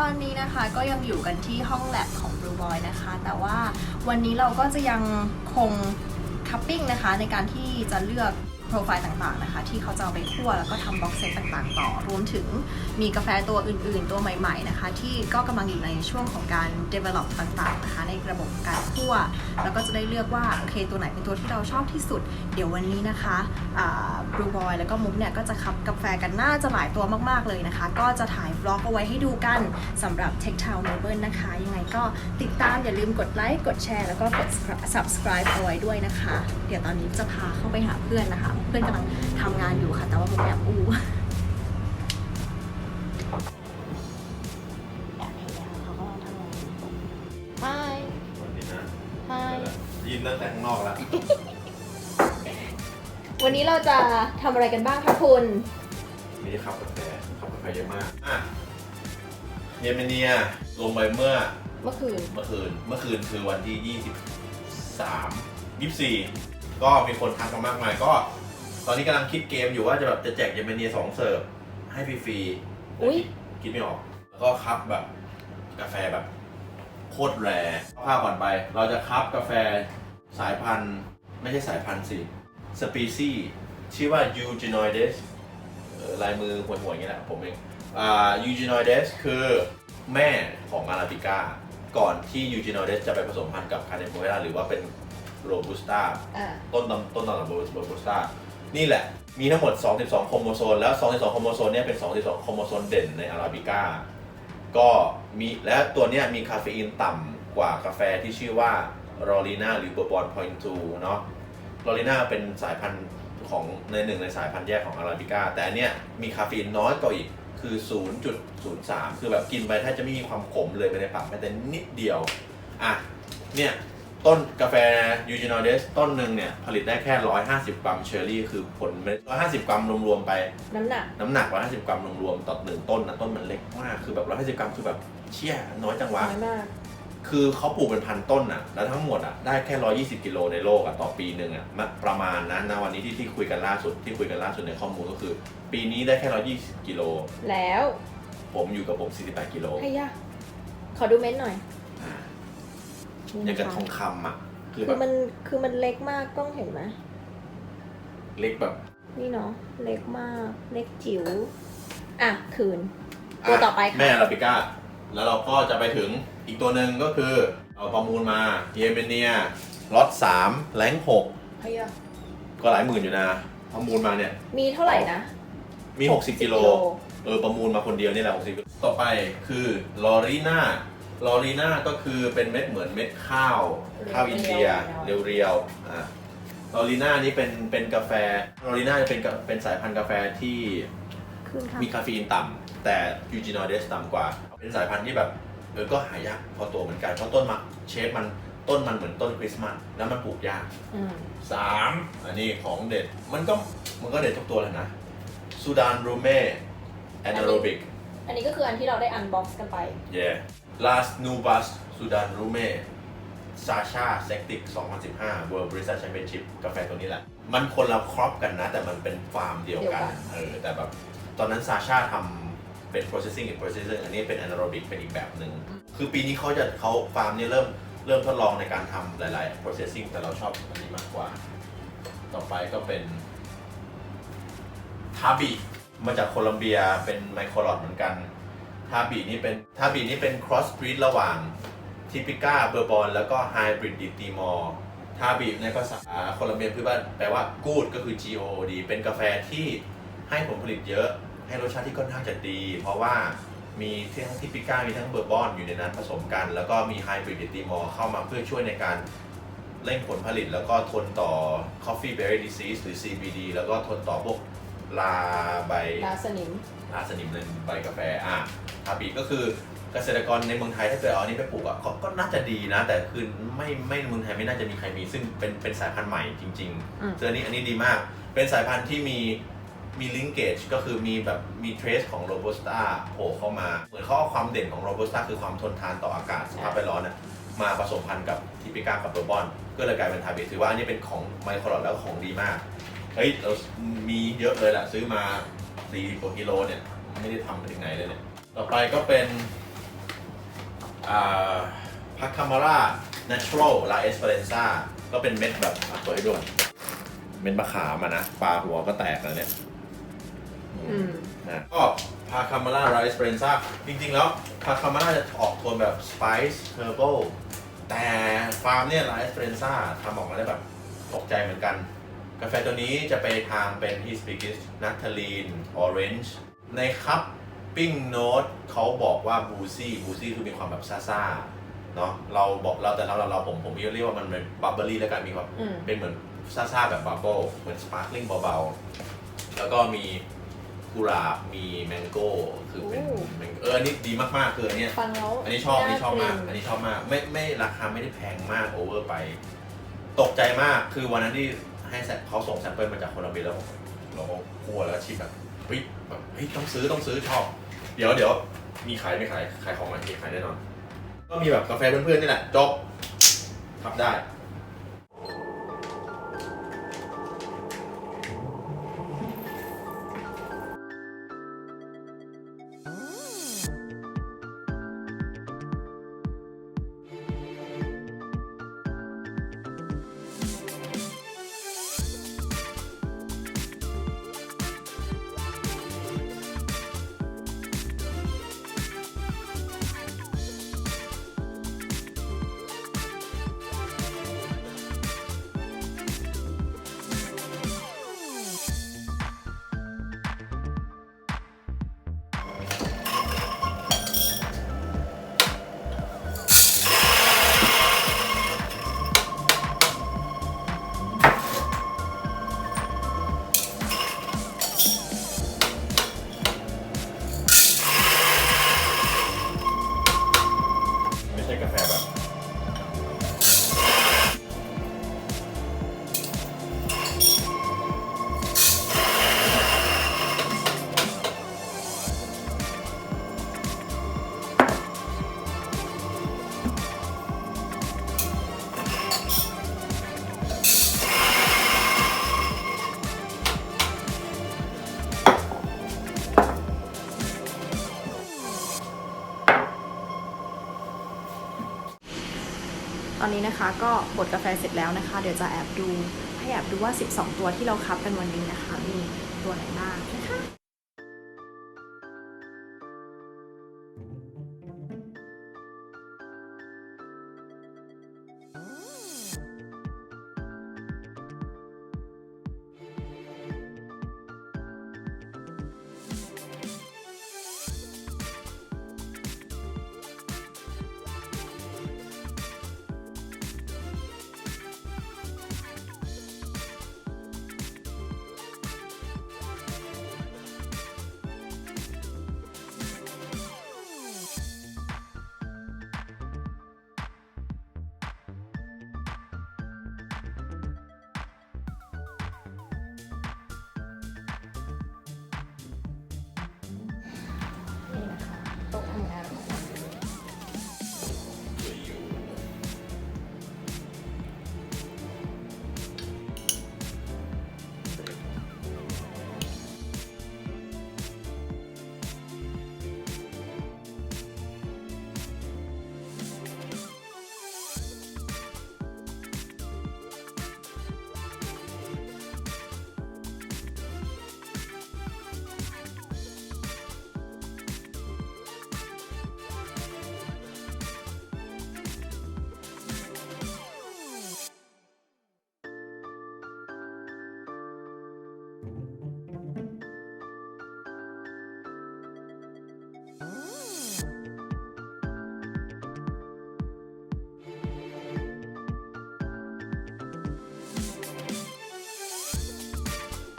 ตอนนี้นะคะก็ยังอยู่กันที่ห้องแลบของ Blue Boy นะคะ แต่ว่าวันนี้เราก็จะยังคงคัพปิ้งนะคะในการที่จะเลือก โปรไฟล์ต่างๆนะคะ ที่เขาจะเอาไปคั่วแล้วก็ทำบ็อกเซตต่างๆ ต่อ รวมถึงมีกาแฟตัวอื่นๆ ตัวใหม่ๆนะคะ ที่ก็กำลังอยู่ในช่วงของการ develop ต่างๆนะคะ ในระบบการคั่ว แล้วก็จะได้เลือกว่าโอเคตัวไหนเป็นตัวที่เราชอบที่สุด เดี๋ยววันนี้นะคะบลูบอยแล้วก็มุกเนี่ยก็จะคับกาแฟกันน่าจะหลายตัวมากๆเลยนะคะ ก็จะถ่ายบล็อกเอาไว้ให้ดูกันสำหรับ Tech Town Melbourne นะคะ ยังไงก็ติดตามอย่าลืมกดไลค์กดแชร์แล้วก็กด subscribe เอาไว้ด้วยนะคะ เดี๋ยวตอนนี้จะพาเข้าไปหาเพื่อนนะคะ พื่อนกำลังทำงานอยู่ค่ะ แต่ว่ามุกแอบอู้แอบเห็นแล้วเขากำลังทำงานอยู่ Hi สวัสดีนะ Hi ยินตั้งแต่ข้างนอกแล้ว วันนี้เราจะทำอะไรกันบ้างคะคุณมีขับกาแฟขับกาแฟเยอะมากอะเยเมเนียลงไปเมื่อ เมื่อคืน เมื่อคืน เมื่อคืนคือวันที่ 23 24 ก็มีคนทักมามากมายก็ ตอนนี้กำลังคิดเกมอยู่ว่าจะแบบจะแจกเยเมเนียสองเสิร์ฟให้ฟรีๆอุ๊ยคิดไม่ออก แล้วก็คัพแบบกาแฟแบบโคตรแรภาพก่อนไป เราจะคัพกาแฟสายพันธุ์ ไม่ใช่สายพันธุ์สิสปีซีชื่อว่า Eugenoides เอ่อลายมือหัวหัวๆอย่างนี้แหละผมเองอ่า Eugenoides คือแม่ของอาราบิก้า ก่อนที่ Eugenoides จะไปผสมพันธุ์กับคาเนโ o เ a หรือว่าเป็นโรบูสต้า อ่า ต้นตำต้นตำรับโรบูสต้า นี่แหละ มีทั้งหมด 22 โครโมโซน แล้ว 22 โครโมโซนเนี่ยเป็น 22 โครโมโซนเด่นในอาราบิก้า ก็มีและตัวเนี้ยมีคาเฟอีนต่ำกว่ากาแฟที่ชื่อว่า r o l i n a หรือ Bourbon Point 2เนาะ r o l i n a เป็นสายพันธุ์ของในหนึ่งในสายพันธุ์แยกของอาราบิก้า แต่อันเนี้ยมีคาเฟอีนน้อยกว่าอีกคือ 0.03 คือแบบกินไปแทบจะไม่มีความขมเลยไปในปากแม้แต่นิดเดียว อะ เนี่ย ต้นกาแฟยูจินอเดสต้นหนึ่งเนี่ยผลิตได้แค่ 150 กรัมเชอร์รี่คือผลเม็ด150 กรัมรวมๆไปน้ำหนัก น้ำหนัก 150 กรัมรวมๆต่อหนึ่งต้นนะต้นมันเล็กมากคือแบบ 150 กรัมคือแบบเชี่ยน้อยจังวะ น้อยมาก คือเขาปลูกเป็นพันต้นอะ แล้วทั้งหมดอะได้แค่ 120 กิโลในโลกอะต่อปีหนึ่งอะมันประมาณนั้นนะวันนี้ที่ที่คุยกันล่าสุดที่คุยกันล่าสุดในข้อมูลก็คือ ปีนี้ได้แค่ 120 กิโล แล้วผมอยู่กับผม 48 กิโลให้ยะขอดูเม็ดหน่อย อ่านี่อย่างกับนะคะทองคำอะ คือแบคือบมันคือมันเล็กมากกล้องเห็นไหมเล็กแบบนี่เนาะเล็กมากเล็กจิ๋วอะคืน ตัวต่อไปค่ะ แม่อาราบิก้า แล้วเราก็จะไปถึงอีกตัวหนึ่งก็คือ เราประมูลมาเยเมเนียล็อต3แรงหกให้ยะก็หลายหมื่นอยู่นะ ประมูลมาเนี่ย มีเท่าไหร่นะมี 60กิโล เออประมูลมาคนเดียวนี่แหละ60กิโลต่อไปคือลอรีนา ลอรีนาก็คือเป็นเม็ดเหมือนเม็ดข้าว ข้าวอินเดียเรียวๆอะลอรีนานี่เป็นเป็นกาแฟลอรีนาจะเป็นกาเป็นสายพันธุ์กาแฟที่คืนค่ะมีคาเฟอีนต่ำแต่ยูจินอเดสต่ำกว่า เป็นสายพันธุ์ที่แบบเออก็หายากพอตัวเหมือนกัน เพราะต้นมะเชฟมันต้นมันเหมือนต้นคริสต์มาสแล้วมันปลูกยากอืมสามอันนี้ของเด็ดมันก็มันก็เด็ดทุกตัวเลยนะซูดานรูเม่แอนโรบิก อันนี้ก็คืออันที่เราได้อันบ็อกซ์กันไป เย่ ลาสนูบัสซูดานรูเม่ซาชาเซกติก 2015 World Barista Championship กาแฟตัวนี้แหละ มันคนละครอปกันนะ แต่มันเป็นฟาร์มเดียวกันเดียวกัน เออ แต่แบบ ตอนนั้นซาชาทำเป็น processing อีก processing อันนี้เป็น anaerobic เป็นอีกแบบหนึ่ง คือปีนี้เขาจะเขาฟาร์มนี้เริ่มเริ่มทดลองในการทำหลาย ๆ processing แต่เราชอบอันนี้มากกว่า ต่อไปก็เป็นทาบิมาจากโคลอมเบียเป็นไมโครลอดเหมือนกัน ทาบีนี่เป็นทาบีนี่เป็น cross breed ระหว่างทิปิก้าเบอร์บอนแล้วก็ไฮบริดดิตีมอร์ทาบีในภาษาโคลอมเบียพื้นบ้านแปลว่า good ก็คือ G O O D เป็นกาแฟที่ให้ผลผลิตเยอะ ให้รสชาติที่ค่อนข้างจะดี เพราะว่ามีทั้งทิปิก้ามีทั้งเบอร์บอนอยู่ในนั้นผสมกัน แล้วก็มีไฮบริดดิตีมอร์เข้ามาเพื่อช่วยในการเร่งผลผลิตแล้วก็ทนต่อ coffee berry disease หรือ CBD แล้วก็ทนต่อพวกลาใบลาสนิมราสนิมในใบกาแฟอะ ทาบีก็คือเกษตรกรในเมืองไทยถ้าเกิดเอาอันนี้ไปปลูกอะก็ก็น่าจะดีนะ แต่คือไม่ไม่ในเมืองไทยไม่น่าจะมีใครมีซึ่งเป็นเป็นสายพันธุ์ใหม่จริงอืม ๆซึ่งอันนี้อันนี้ดีมาก เป็นสายพันธุ์ที่มีมีลิงเกจก็คือมีแบบมีเทรสของโรบัสต้าโผล่เข้ามา เหมือนเขาเอาความเด่นของโรบัสต้าคือความทนทานต่ออากาศสภาพแวดล้อมเนี่ยมาผสมพันธุ์กับทิปิก้ากับโรบอน ก็เลยกลายเป็นทาบีถือว่าอันนี้เป็นของไมโครลอดแล้วของดีมากเฮ้ยเรามีเยอะเลยแหละซื้อมา40กว่ากิโลเนี่ยไม่ได้ทำไปถึงไหนเลยเนี่ย ต่อไปก็เป็นพัคคามาร่า natural la esperanza ก็เป็นเม็ดแบบอะเปิดให้ดูก่อนเม็ดมะขามอะนะปลาหัวก็แตกแล้วเนี่ยอืมนะก็พาคามาร่าไรส์เบรนซ่าจริง ๆ แล้วพาคามาร่าจะออกโทนแบบสไปซ์เฮอร์เบิลแต่ฟาร์มเนี่ยไรส์เบรนซ่าทำออกมาได้แบบตกใจเหมือนกัน กาแฟตัวนี้จะไปทางเป็นฮิสปิกิสนัทเทลีนออเรนจ์ในคัพ ปิ้งโน้ตเขาบอกว่าบูซี่บูซี่คือมีความแบบซ่าๆเนาะเราบอกเราแต่เราเราผมผมเรียกว่ามันเป็นบับเบิลลี่แล้วกันมีความอืม เป็นเหมือนซ่าๆแบบบับเบิลเหมือนสปาร์คลิงเบาๆ แล้วก็มีกุหลาบมีแมงโก้คือเป็นโอ้ แมงเอออันนี้ดีมากๆคืออันเนี้ย ฟังแล้วอันนี้ชอบอันนี้ชอบมากน่อันนี้ชอบมาก ไม่ไม่ราคาไม่ได้แพงมากโอเวอร์ไป ตกใจมากคือวันนั้นที่ให้แซเขาส่งแซมเปิลมาจากโคลัมเบียแล้วผมเราก็กลัวแล้วชิมแบบเฮ้ยแบบเฮ้ยต้องซื้อต้องซื้อชอบ เดี๋ยวเดี๋ยวมีขายไม่ขายขายของมามีขายแน่นอน ก็มีแบบกาแฟเพื่อนๆนี่แหละจบทับได้ ตอนนี้นะคะก็บดกาแฟเสร็จแล้วนะคะ เดี๋ยวจะแอบดูให้แอบดูว่า 12 ตัวที่เราคับกันวันนี้นะคะ มีตัวไหนบ้าง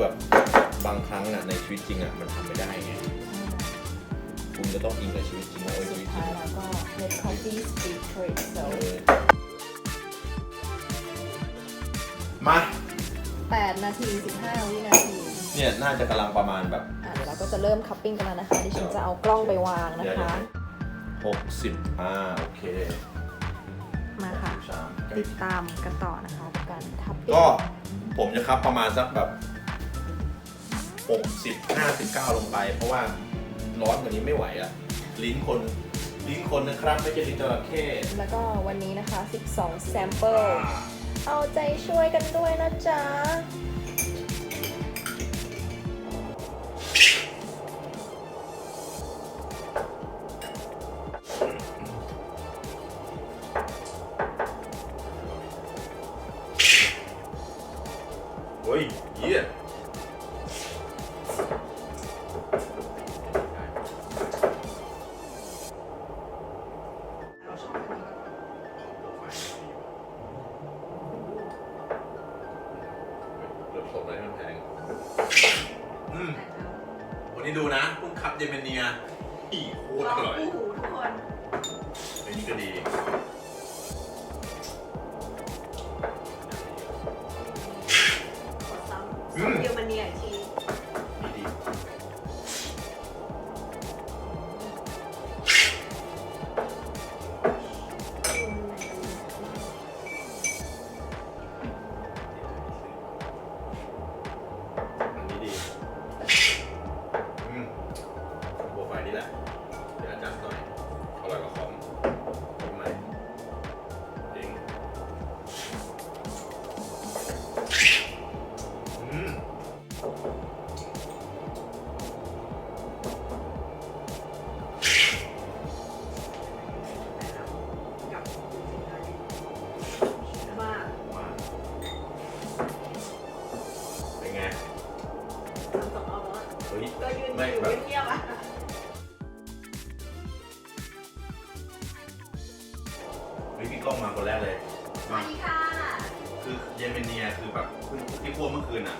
แบบบางครั้งน่ะในชีวิตจริงอะมันทำไม่ได้ไงคุณก็ต้องอิงกับชีวิตจริงว่าเออชีสุวิดตจริท้างยแล้วก็ let coffee speak for เอ itself อมา 8 นาที 15 วินาที เนี่ยน่าจะกำลังประมาณแบบอะเดี๋ยวเราก็จะเริ่มคัพปิ้งกันแล้วนะคะ ดิฉันจะเอากล้องไปวางนะเดี๋ยวคะ หกสิบอ่าโอเคมาค่ะ สามติดตามกันต่อนะคะกับการทับปิ้งก็ผมจะครับประมาณสักแบบ หกสิบห้าสิบเก้าลงไป เพราะว่าร้อนกว่านี้ไม่ไหวอะลิ้นคนลิ้นคนนะครับไม่ใช่ลิ้นจระเข้แล้วก็วันนี้นะคะ 12 sample เอาใจช่วยกันด้วยนะจ๊ะ อีโคตรอร่อยคู่หูทุกคนอันนี้ก็ดี เอาแล้วเฮ้ยก็ยืนไม่อยู่แบบเงียบๆอะเฮ้ยพี่กล้องมาคนแรกเลย สวัสดีค่ะ คือเยเมเนียคือแบบเพิ่งที่พวกเมื่อคืนอะ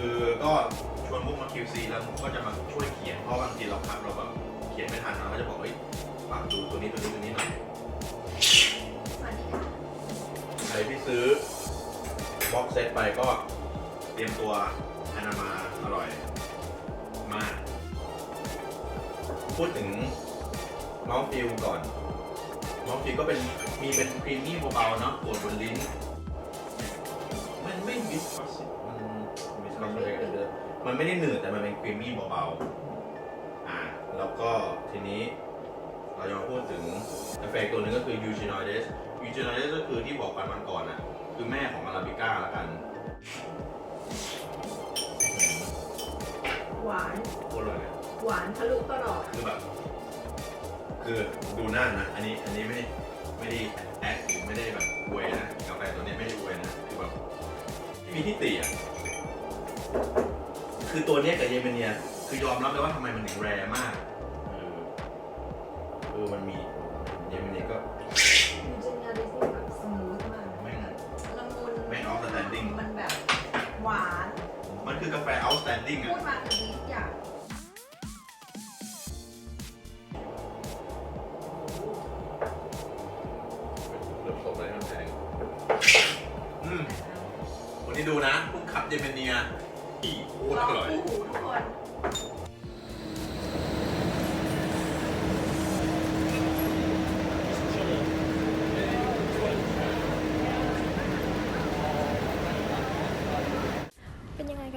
คือก็ชวนมุกมา QC แล้วมุกก็จะมาช่วยเขียน เพราะบางทีเราขับเราแบบเขียนไม่ทันเราก็จะบอกเฮ้ยฝากดูตัวนี้ตัวนี้ตัวนี้หน่อยสวัสดีค่ะใครที่ซื้อบ็อกเซตไปก็เตรียมตัวพานามาอร่อยมาก พูดถึงมาส์ฟิลก่อนมาส์ฟิลก็เป็นมีเป็นครีมมี่เบาๆเนาะปวดบนลิ้น มันไม่วิสคอสมันวิสคอสเลย มันไม่ได้หนืดแต่มันเป็นครีมมี่เบาๆ อ่า แล้วก็ทีนี้เราจะมาพูดถึงเอฟเฟกต์ตัวหนึงก็คือ Eugenoides Eugenoides ก็คือที่บอกกันวันก่อนอะ คือแม่ของอาราบิก้าละกัน หวาน โคตรเลยหวานทะลุตลอดคือแบบ คือดูหน้านะ อันนี้ อันนี้ไม่ได้ไม่ได้แอคหรือไม่ได้แบบอวยนะ กาแฟตัวนี้ไม่ได้อวยนะ คือแบบไม่มีที่ติอะ คือตัวเนี้ยกับเยเมเนีย คือยอมรับเลยว่าทำไมมันถึงแรมากเออเออมันมีเยเมเนียก็ยูเจเนียลิสนี่แบบสมูทมาก ไม่งละมุนไม่ outstanding มันแบบหวาน มันคือกาแฟ outstanding พูอะดมาคือดีทุกอย่าง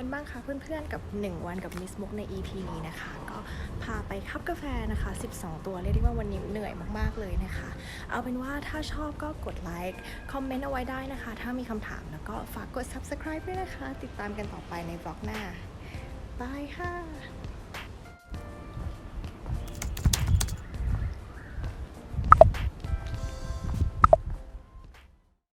กันบ้างคะเพื่อนๆกับ 1 วันกับมิสมุกใน EP นี้นะคะ ก็พาไปคับกาแฟนะคะ 12 ตัวเรียกได้ว่าวันนี้เหนื่อยมากๆเลยนะคะ เอาเป็นว่าถ้าชอบก็กดไลค์คอมเมนต์เอาไว้ได้นะคะ ถ้ามีคำถามแล้วก็ฝากกด subscribe ด้วยนะคะ ติดตามกันต่อไปในบล็อกหน้าบายค่ะ